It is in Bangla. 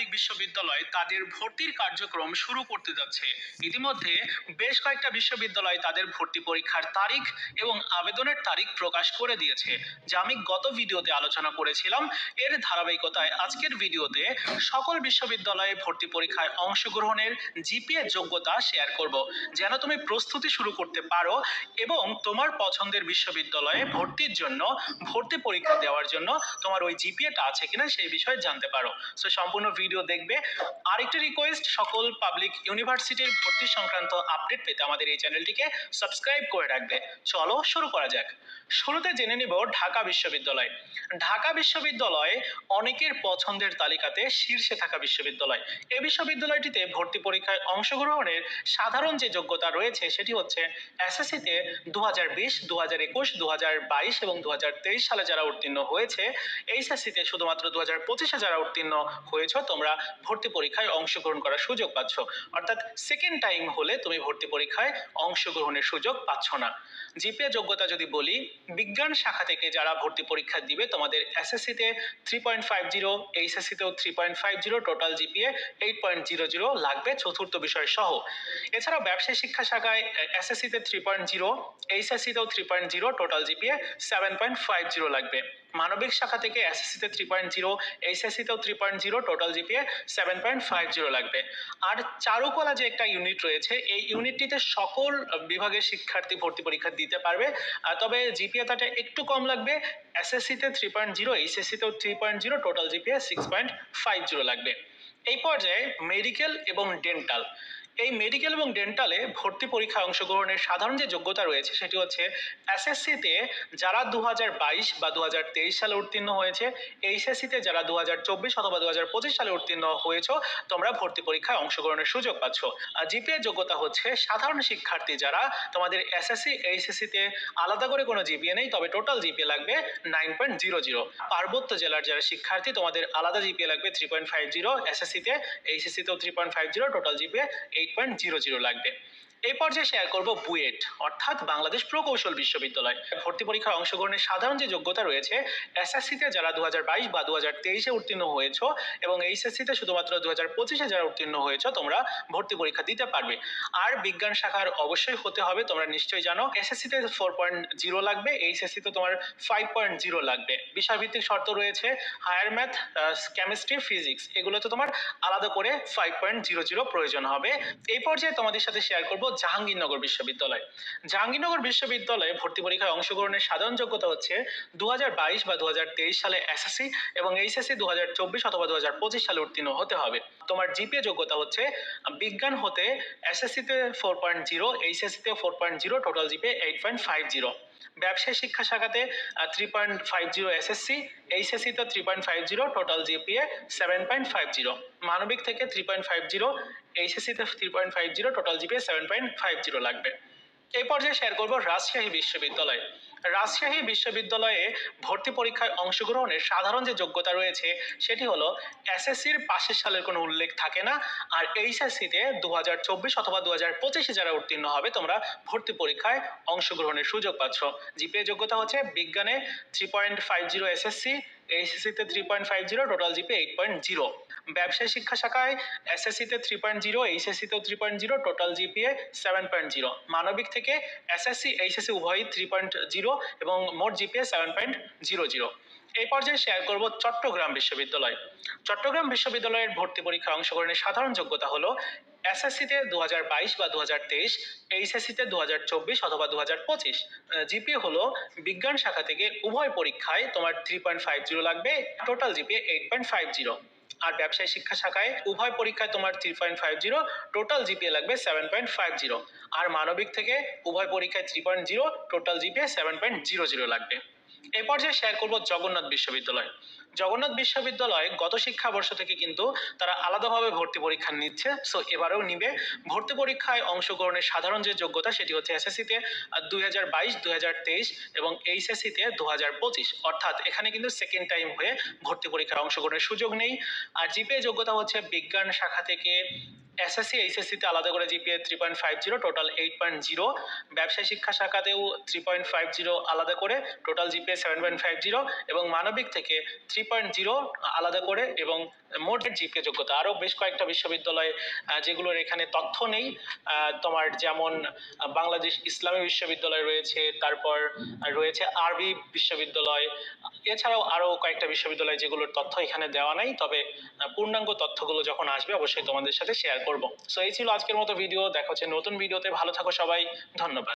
পাবলিক বিশ্ববিদ্যালয় তাদের ভর্তির কার্যক্রম শুরু করতে যাচ্ছে। ইতিমধ্যে বেশ কয়েকটা বিশ্ববিদ্যালয় তাদের ভর্তি পরীক্ষার তারিখ এবং আবেদনের তারিখ প্রকাশ করে দিয়েছে। যা আমি গত ভিডিওতে আলোচনা করেছিলাম। এর ধারাবাহিকতায় আজকের ভিডিওতে সকল বিশ্ববিদ্যালয়ে ভর্তি পরীক্ষায় অংশগ্রহণের জিপিএ যোগ্যতা শেয়ার করব। যেন তুমি প্রস্তুতি শুরু করতে পারো এবং তোমার পছন্দের বিশ্ববিদ্যালয়ে ভর্তির জন্য, ভর্তি পরীক্ষা দেওয়ার জন্য তোমার ওই জিপিএটা আছে কিনা সেই বিষয়ে জানতে পারো। সো সম্পূর্ণ ভিডিও দেখবে। আরেকটি রিকোয়েস্ট সকল পাবলিক ইউনিভার্সিটির ভর্তি সংক্রান্ত আপডেট পেতে আমাদের এই চ্যানেলটিকে সাবস্ক্রাইব করে রাখবে। চলো শুরু করা যাক। শুরুতে জেনে নিব ঢাকা বিশ্ববিদ্যালয়। ঢাকা বিশ্ববিদ্যালয় অনেকের পছন্দের তালিকাতে শীর্ষে থাকা বিশ্ববিদ্যালয়। এই বিশ্ববিদ্যালয়টিতে ভর্তি পরীক্ষায় অংশগ্রহণের সাধারণ যে যোগ্যতা রয়েছে সেটি হচ্ছে এসএসসিতে দু হাজার বিশ দু হাজার একুশ এবং দু হাজার তেইশ সালে যারা উত্তীর্ণ হয়েছে এইচএসসিতে শুধুমাত্র দু হাজার পঁচিশে যারা উত্তীর্ণ হয়েছ, তোমরা ভর্তি পরীক্ষায় অংশগ্রহণ করার সুযোগ পাচ্ছ। অর্থাৎ সেকেন্ড টাইম হলে তুমি ভর্তি পরীক্ষায় অংশগ্রহণের সুযোগ পাচ্ছ না। জিপিএ যোগ্যতা যদি বলি, বিজ্ঞান শাখা থেকে যারা ভর্তি পরীক্ষা দিবে, তোমাদের এসএসসিতে three point five zero এইচএসসিতেও three point five zero total GPA eight point zero zero লাগবে চতুর্থ বিষয় সহ। এছাড়াও ব্যবসায় শিক্ষা শাখায় এসএসসিতে three point zero এইচএসসিতেও three point zero total GPA seven point five zero লাগবে। মানবিক শাখা থেকে এসএসসিতে three point zero এইচএসসিতেও three point zero total GPA seven point five zero লাগবে। আর চারুকলা যে একটা ইউনিট রয়েছে, এই ইউনিটটিতে সকল বিভাগের শিক্ষার্থী ভর্তি পরীক্ষা দিতে পারবে। তবে জিপিএ তাটা একটু কম লাগবে। এসএসসিতে three point zero এইচএসসিতেও three point zero total GPA six point five zero লাগবে। এই পর্যায়ে মেডিকেল এবং ডেন্টাল এই মেডিকেল এবং ডেন্টালে ভর্তি পরীক্ষায় অংশগ্রহণের সাধারণ যে যোগ্যতা রয়েছে সেটি হচ্ছে এসএসসিতে যারা দু বাইশ বা দু হাজার তেইশ সালে উত্তীর্ণ হয়েছে এইচএসসিতে যারা দু হাজার চব্বিশ অথবা দু হাজার পঁচিশ সালে উত্তীর্ণ হয়েছো, তোমরা ভর্তি পরীক্ষায় অংশগ্রহণের সুযোগ পাচ্ছ। আর জিপিএ যোগ্যতা হচ্ছে সাধারণ শিক্ষার্থী যারা তোমাদের এসএসসি এইচএসসিতে আলাদা করে কোনো জিপিএ নেই, তবে টোটাল জিপিএ লাগবে নাইন পয়েন্ট জিরো জিরো পার্বত্য জেলার যারা শিক্ষার্থী, তোমাদের আলাদা জিপিএ লাগবে থ্রি পয়েন্ট ফাইভ জিরো এসএসসিতে এইচএসসিতেও three point five zero total GPA eight point zero zero লাগবে এই পর্যায়ে শেয়ার করব বুয়েট, অর্থাৎ বাংলাদেশ প্রকৌশল বিশ্ববিদ্যালয়। ভর্তি পরীক্ষায় অংশগ্রহণের সাধারণ যে যোগ্যতা রয়েছে এসএসসিতে যারা দু হাজার বাইশ বা দু তেইশে উত্তীর্ণ হয়েছো এবং এইচএসসিতে শুধুমাত্র দু হাজার পঁচিশে যারা উত্তীর্ণ হয়েছো, তোমরা ভর্তি পরীক্ষা দিতে পারবে। আর বিজ্ঞান শাখার অবশ্যই হতে হবে, তোমরা নিশ্চয়ই জানো এসএসসিতে ফোর পয়েন্ট জিরো লাগবে এইচএসসিতে তোমার ফাইভ পয়েন্ট জিরো লাগবে। বিষয়ভিত্তিক শর্ত রয়েছে হায়ার ম্যাথ কেমিস্ট্রি ফিজিক্স এগুলোতে তোমার আলাদা করে ফাইভ পয়েন্ট জিরো জিরো প্রয়োজন হবে। এই পর্যায়ে তোমাদের সাথে শেয়ার করব জাহাঙ্গীরনগর বিশ্ববিদ্যালয়। জাহাঙ্গীরনগর বিশ্ববিদ্যালয়ে ভর্তি পরীক্ষায় অংশগ্রহণের সাধারণ যোগ্যতা হচ্ছে দু হাজার বাইশ বা দু হাজার তেইশ সালে এসএসসি এবং এইচএসসি দু হাজার চব্বিশ অথবা দু হাজার পঁচিশ সালে উত্তীর্ণ হতে হবে। তোমার জিপিএ যোগ্যতা হচ্ছে বিজ্ঞান হতে এসএসসিতে four point zero এইচএসসিতে four point zero total GPA eight point five zero ব্যবসায় শিক্ষা শাখাতে three point five zero SSC এইচএসসিতে three point five zero total GPA seven point five zero মানবিক থেকে three point five zero এইচএসসিতে three point five zero total GPA seven point five zero লাগবে। এই পর্যায়ে শেয়ার করব রাজশাহী বিশ্ববিদ্যালয়। রাজশাহী বিশ্ববিদ্যালয়ে ভর্তি পরীক্ষায় অংশগ্রহণের সাধারণ যে যোগ্যতা রয়েছে, সেটি হলো এসএসসির পাশের সালের কোনো উল্লেখ থাকে না, আর এইচএসসিতে দু হাজার চব্বিশ অথবা দু হাজার পঁচিশে যারা উত্তীর্ণ হবে, তোমরা ভর্তি পরীক্ষায় অংশগ্রহণের সুযোগ পাচ্ছ। জিপিএ যোগ্যতা হচ্ছে বিজ্ঞানে three point five zero SSC এইচএসসিতে three point five zero total GP eight point zero ব্যবসায় শিক্ষা শাখায় এসএসসিতে three point zero এইচএসসিতেও three point zero total GPA seven point zero মানবিক থেকে এসএসসি এইচএসসি উভয়ই থ্রি পয়েন্ট জিরো এবং মোট GPA seven point zero zero এই পর্যায়ে শেয়ার করব চট্টগ্রাম বিশ্ববিদ্যালয়। চট্টগ্রাম বিশ্ববিদ্যালয়ের ভর্তি পরীক্ষায় অংশগ্রহণের সাধারণ যোগ্যতা হলো এসএসসিতে দু হাজার বাইশ বা দু হাজার তেইশ এইচএসসিতে দু হাজার চব্বিশ অথবা দু হাজার পঁচিশ জিপিএ হলো বিজ্ঞান শাখা থেকে উভয় পরীক্ষায় তোমার থ্রি পয়েন্ট ফাইভ জিরো লাগবে total GPA eight point five zero আর ব্যবসায় শিক্ষা শাখায় উভয় পরীক্ষায় তোমার three point five zero total GPA লাগবে সেভেন পয়েন্ট ফাইভ জিরো আর মানবিক থেকে উভয় পরীক্ষায় three point zero total GPA seven point zero zero লাগবে। এই পর্যায়ে শেয়ার করব জগন্নাথ বিশ্ববিদ্যালয়। জগন্নাথ বিশ্ববিদ্যালয় গত শিক্ষাবর্ষ থেকে কিন্তু তারা আলাদাভাবে ভর্তি পরীক্ষা নিচ্ছে। সো এবারেও নিবে। ভর্তি পরীক্ষায় অংশগ্রহণের সাধারণ যে যোগ্যতা সেটি হচ্ছে এসএসসিতে দুই হাজার বাইশ, দুই হাজার তেইশ এবং এইচএসসিতে দু হাজার পঁচিশ। অর্থাৎ এখানে কিন্তু সেকেন্ড টাইম হয়ে ভর্তি পরীক্ষায় অংশগ্রহণের সুযোগ নেই। আর জিপিএ যোগ্যতা হচ্ছে বিজ্ঞান শাখা থেকে এসএসসি এইচএসসিতে আলাদা করে GPA three point five zero total eight point zero ব্যবসায় শিক্ষা শাখাতেও থ্রি পয়েন্ট ফাইভ জিরো আলাদা করে total GPA seven point five zero এবং মানবিক থেকে থ্রি পয়েন্ট জিরো আলাদা করে এবং মোট জিপিএ যোগ্যতা। আরও বেশ কয়েকটা বিশ্ববিদ্যালয় যেগুলোর এখানে তথ্য নেই। তোমার যেমন বাংলাদেশ ইসলামী বিশ্ববিদ্যালয় রয়েছে, তারপর রয়েছে আরবি বিশ্ববিদ্যালয় এছাড়াও আরও কয়েকটা বিশ্ববিদ্যালয় যেগুলোর তথ্য এখানে দেওয়া নাই, তবে পূর্ণাঙ্গ তথ্যগুলো যখন আসবে অবশ্যই তোমাদের সাথে শেয়ার করব। সো এই ছিল আজকের মতো ভিডিও দেখা হচ্ছে নতুন ভিডিওতে ভালো থাকো সবাই, ধন্যবাদ।